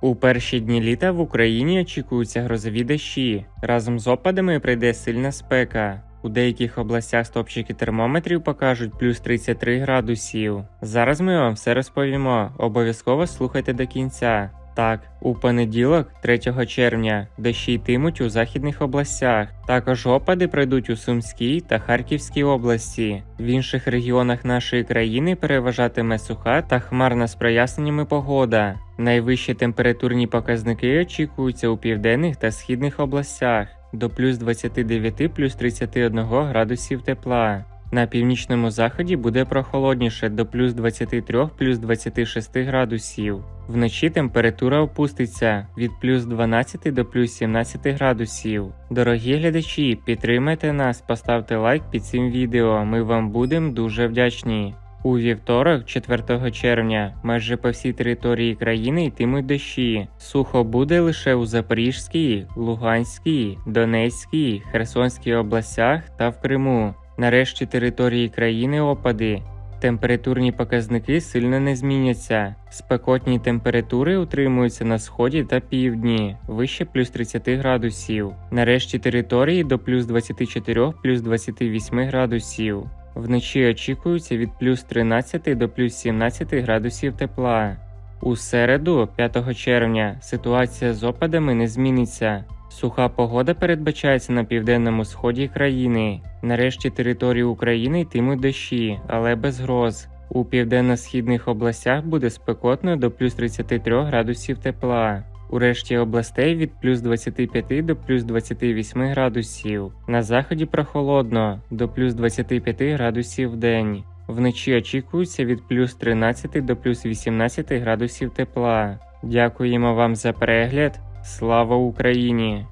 У перші дні літа в Україні очікуються грозові дощі. Разом з опадами прийде сильна спека. У деяких областях стопчики термометрів покажуть плюс 33 градусів. Зараз ми вам все розповімо. Обов'язково слухайте до кінця. Так, у понеділок, 3 червня, дощі йтимуть у західних областях. Також опади пройдуть у Сумській та Харківській області. В інших регіонах нашої країни переважатиме суха та хмарна з проясненнями погода. Найвищі температурні показники очікуються у південних та східних областях до плюс 29 плюс 31 градусів тепла. На північному заході буде прохолодніше до плюс 23 плюс 26 градусів. Вночі температура опуститься від плюс 12 до плюс 17 градусів. Дорогі глядачі, підтримайте нас, поставте лайк під цим відео. Ми вам будемо дуже вдячні. У вівторок, 4 червня, майже по всій території країни йтимуть дощі. Сухо буде лише у Запорізькій, Луганській, Донецькій, Херсонській областях та в Криму. Нарешті території країни опади. Температурні показники сильно не зміняться. Спекотні температури утримуються на сході та півдні, вище плюс 30 градусів. Нарешті території до плюс 24 плюс 28 градусів. Вночі очікується від плюс 13 до плюс 17 градусів тепла. У середу, 5 червня, ситуація з опадами не зміниться. Суха погода передбачається на південному сході країни. Нарешті території України йтимуть дощі, але без гроз. У південно-східних областях буде спекотно до плюс 33 градусів тепла. У решті областей від плюс 25 до плюс 28 градусів. На заході прохолодно до плюс 25 градусів в день. Вночі очікується від плюс 13 до плюс 18 градусів тепла. Дякуємо вам за перегляд. Слава Україні!